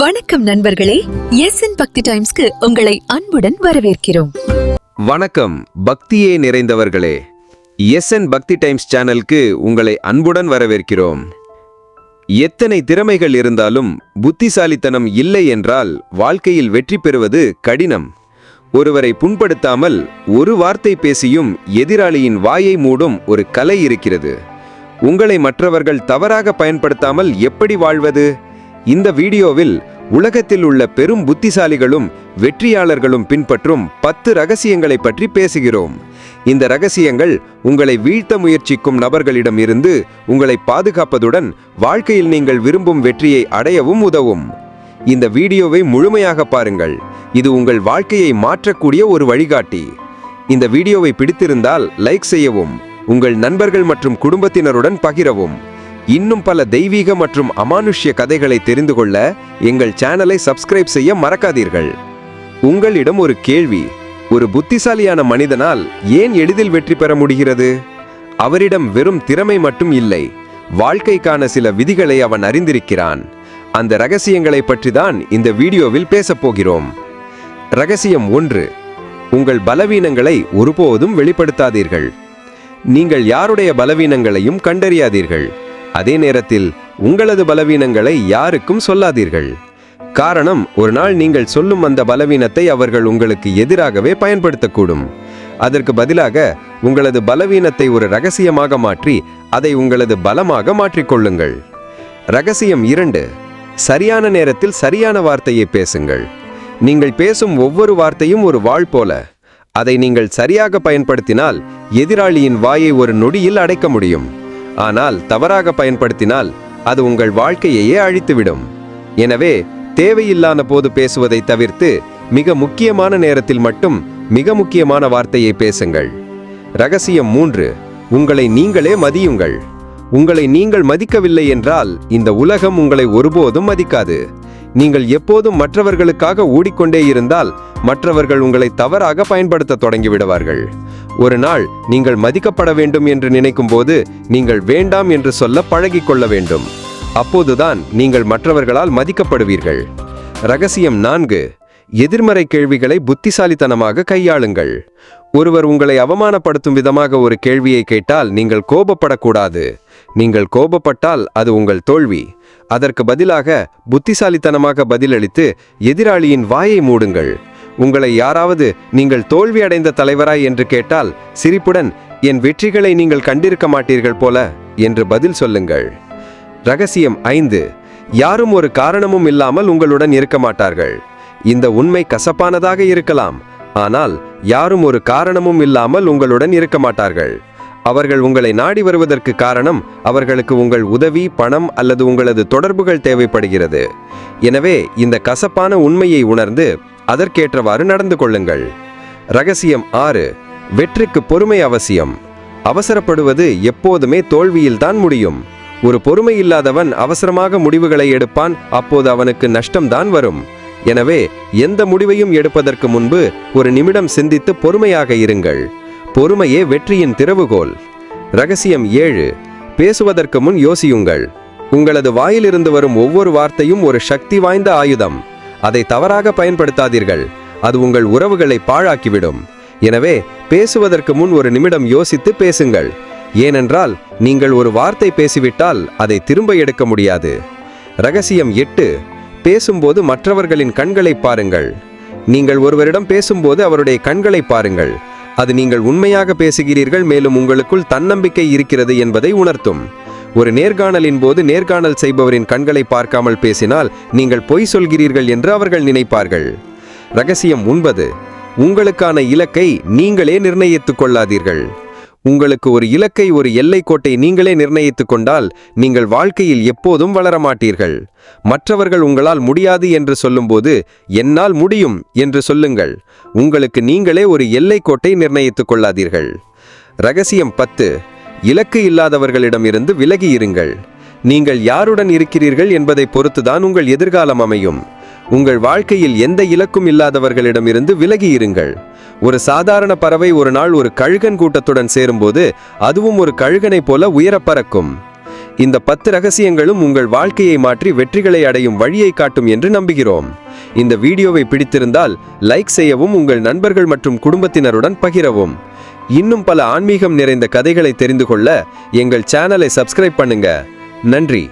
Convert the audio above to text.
வணக்கம் நண்பர்களே. S N பக்தி டைம்ஸ்க்கு உங்களை அன்புடன் வரவேற்கிறோம். வணக்கம் பக்தியே நிறைந்தவர்களே. எஸ்என் பக்தி டைம்ஸ் சேனலுக்கு உங்களை அன்புடன் வரவேற்கிறோம். எத்தனை திறமைகள் இருந்தாலும் புத்திசாலித்தனம் இல்லை என்றால் வாழ்க்கையில் வெற்றி பெறுவது கடினம். ஒருவரை புண்படுத்தாமல் ஒரு வார்த்தை பேசியும் எதிராளியின் வாயை மூடும் ஒரு கலை இருக்கிறது. உங்களை மற்றவர்கள் தவறாக பயன்படுத்தாமல் எப்படி வாழ்வது? இந்த வீடியோவில் உலகத்தில் உள்ள பெரும் புத்திசாலிகளும் வெற்றியாளர்களும் பின்பற்றும் பத்து ரகசியங்களை பற்றி பேசுகிறோம். இந்த ரகசியங்கள் உங்களை வீழ்த்த முயற்சிக்கும் நபர்களிடம் இருந்து உங்களை பாதுகாப்பதுடன் வாழ்க்கையில் நீங்கள் விரும்பும் வெற்றியை அடையவும் உதவும். இந்த வீடியோவை முழுமையாக பாருங்கள். இது உங்கள் வாழ்க்கையை மாற்றக்கூடிய ஒரு வழிகாட்டி. இந்த வீடியோவை பிடித்திருந்தால் லைக் செய்யவும் உங்கள் நண்பர்கள் மற்றும் குடும்பத்தினருடன் பகிரவும். இன்னும் பல தெய்வீக மற்றும் அமானுஷ்ய கதைகளை தெரிந்து கொள்ள எங்கள் சேனலை சப்ஸ்கிரைப் செய்ய மறக்காதீர்கள். உங்களிடம் ஒரு கேள்வி ஒரு புத்திசாலியான மனிதனால் ஏன் எளிதில் வெற்றி பெற முடிகிறது? அவரிடம் வெறும் திறமை மட்டும் இல்லை வாழ்க்கைக்கான சில விதிகளை அவன் அறிந்திருக்கிறான். அந்த ரகசியங்களை பற்றி தான் இந்த வீடியோவில் பேசப் போகிறோம். ரகசியம் ஒன்று உங்கள் பலவீனங்களை ஒருபோதும் வெளிப்படுத்தாதீர்கள். நீங்கள் யாருடைய பலவீனங்களையும் கண்டறியாதீர்கள். அதே நேரத்தில் உங்களது பலவீனங்களை யாருக்கும் சொல்லாதீர்கள். காரணம் ஒரு நாள் நீங்கள் சொல்லும் அந்த பலவீனத்தை அவர்கள் உங்களுக்கு எதிராகவே பயன்படுத்தக்கூடும். அதற்கு பதிலாக உங்களது பலவீனத்தை ஒரு ரகசியமாக மாற்றி அதை உங்களது பலமாக மாற்றிக்கொள்ளுங்கள். ரகசியம் இரண்டு சரியான நேரத்தில் சரியான வார்த்தையை பேசுங்கள். நீங்கள் பேசும் ஒவ்வொரு வார்த்தையும் ஒரு வாழ் போல. அதை நீங்கள் சரியாக பயன்படுத்தினால் எதிராளியின் வாயை ஒரு நொடியில் அடைக்க முடியும். ஆனால் தவறாக பயன்படுத்தினால் அது உங்கள் வாழ்க்கையையே அழித்துவிடும். எனவே தேவையில்லாத போது பேசுவதை தவிர்த்து மிக முக்கியமான நேரத்தில் மட்டும் மிக முக்கியமான வார்த்தையை பேசுங்கள். ரகசியம் மூன்று உங்களை நீங்களே மதியுங்கள். உங்களை நீங்கள் மதிக்கவில்லை என்றால் இந்த உலகம் உங்களை ஒருபோதும் மதிக்காது. நீங்கள் எப்போதும் மற்றவர்களுக்காக ஓடிக்கொண்டே இருந்தால் மற்றவர்கள் உங்களை தவறாக பயன்படுத்த தொடங்கிவிடுவார்கள். ஒரு நாள் நீங்கள் மதிக்கப்பட வேண்டும் என்று நினைக்கும் போது நீங்கள் வேண்டாம் என்று சொல்ல பழகிக்கொள்ள வேண்டும். அப்போதுதான் நீங்கள் மற்றவர்களால் மதிக்கப்படுவீர்கள். ரகசியம் நான்கு. எதிர்மறை கேள்விகளை புத்திசாலித்தனமாக கையாளுங்கள். ஒருவர் உங்களை அவமானப்படுத்தும் விதமாக ஒரு கேள்வியை கேட்டால் நீங்கள் கோபப்படக்கூடாது. நீங்கள் கோபப்பட்டால் அது உங்கள் தோல்வி. அதற்கு பதிலாக புத்திசாலித்தனமாக பதிலளித்து எதிராளியின் வாயை மூடுங்கள். உங்களை யாராவது நீங்கள் தோல்வி அடைந்த தலைவராய் என்று கேட்டால் சிரிப்புடன் என் வெற்றிகளை நீங்கள் கண்டிருக்க மாட்டீர்கள் போல என்று பதில் சொல்லுங்கள். ரகசியம் ஐந்து. யாரும் ஒரு காரணமும் இல்லாமல் உங்களுடன் இருக்க மாட்டார்கள். இந்த உண்மை கசப்பானதாக இருக்கலாம். ஆனால் யாரும் ஒரு காரணமும் இல்லாமல் உங்களுடன் இருக்க மாட்டார்கள். அவர்கள் உங்களை நாடி வருவதற்கு காரணம் அவர்களுக்கு உங்கள் உதவி பணம் அல்லது உங்களது தொடர்புகள் தேவைப்படுகிறது. எனவே இந்த கசப்பான உண்மையை உணர்ந்து அதற்கேற்றவாறு நடந்து கொள்ளுங்கள். ரகசியம் ஆறு வெற்றிக்கு பொறுமை அவசியம். அவசரப்படுவது எப்போதுமே தோல்வியில்தான் முடியும். ஒரு பொறுமை இல்லாதவன் அவசரமாக முடிவுகளை எடுப்பான் அப்போது அவனுக்கு நஷ்டம்தான் வரும். எனவே எந்த முடிவையும் எடுப்பதற்கு முன்பு ஒரு நிமிடம் சிந்தித்து பொறுமையாக இருங்கள். பொறுமையே வெற்றியின் திறவுகோல். ரகசியம் ஏழு பேசுவதற்கு முன் யோசியுங்கள். உங்களது வாயிலிருந்து வரும் ஒவ்வொரு வார்த்தையும் ஒரு சக்தி வாய்ந்த ஆயுதம். அதை தவறாக பயன்படுத்தாதீர்கள். அது உங்கள் உறவுகளை பாழாக்கிவிடும். எனவே பேசுவதற்கு முன் ஒரு நிமிடம் யோசித்து பேசுங்கள். ஏனென்றால் நீங்கள் ஒரு வார்த்தை பேசிவிட்டால் அதை திரும்ப எடுக்க முடியாது. ரகசியம் எட்டு பேசும்போது மற்றவர்களின் கண்களை பாருங்கள். நீங்கள் ஒருவரிடம் பேசும்போது அவருடைய கண்களை பாருங்கள். அது நீங்கள் உண்மையாக பேசுகிறீர்கள் மேலும் உங்களுக்குள் தன்னம்பிக்கை இருக்கிறது என்பதை உணர்த்தும். ஒரு நேர்காணலின் போது நேர்காணல் செய்பவரின் கண்களை பார்க்காமல் பேசினால் நீங்கள் பொய் சொல்கிறீர்கள் என்று அவர்கள் நினைப்பார்கள். ரகசியம் ஒன்பது. உங்களுக்கான இலக்கை நீங்களே நிர்ணயித்துக் கொள்ளாதீர்கள். உங்களுக்கு ஒரு இலக்கை ஒரு எல்லை கோட்டை நீங்களே நிர்ணயித்துக் கொண்டால் நீங்கள் வாழ்க்கையில் எப்போதும் வளரமாட்டீர்கள். மற்றவர்கள் உங்களால் முடியாது என்று சொல்லும்போது என்னால் முடியும் என்று சொல்லுங்கள். உங்களுக்கு நீங்களே ஒரு எல்லை கோட்டை நிர்ணயித்துக் கொள்ளாதீர்கள். ரகசியம் பத்து. இலக்கு இல்லாதவர்களிடமிருந்து விலகி இருங்கள். நீங்கள் யாருடன் இருக்கிறீர்கள் என்பதை பொறுத்துதான் உங்கள் எதிர்காலம் அமையும். உங்கள் வாழ்க்கையில் எந்த இலக்கும் இல்லாதவர்களிடமிருந்து விலகி இருங்கள். ஒரு சாதாரண பறவை ஒரு நாள் ஒரு கழுகன் கூட்டத்துடன் சேரும்போது அதுவும் ஒரு கழுகனைப் போல உயர பறக்கும். இந்த பத்து ரகசியங்களும் உங்கள் வாழ்க்கையை மாற்றி வெற்றிகளை அடையும் வழியை காட்டும் என்று நம்புகிறோம். இந்த வீடியோவை பிடித்திருந்தால் லைக் செய்யவும் உங்கள் நண்பர்கள் மற்றும் குடும்பத்தினருடன் பகிரவும். இன்னும் பல ஆன்மீகம் நிறைந்த கதைகளை தெரிந்து கொள்ள எங்கள் சேனலை சப்ஸ்கிரைப் பண்ணுங்க. நன்றி.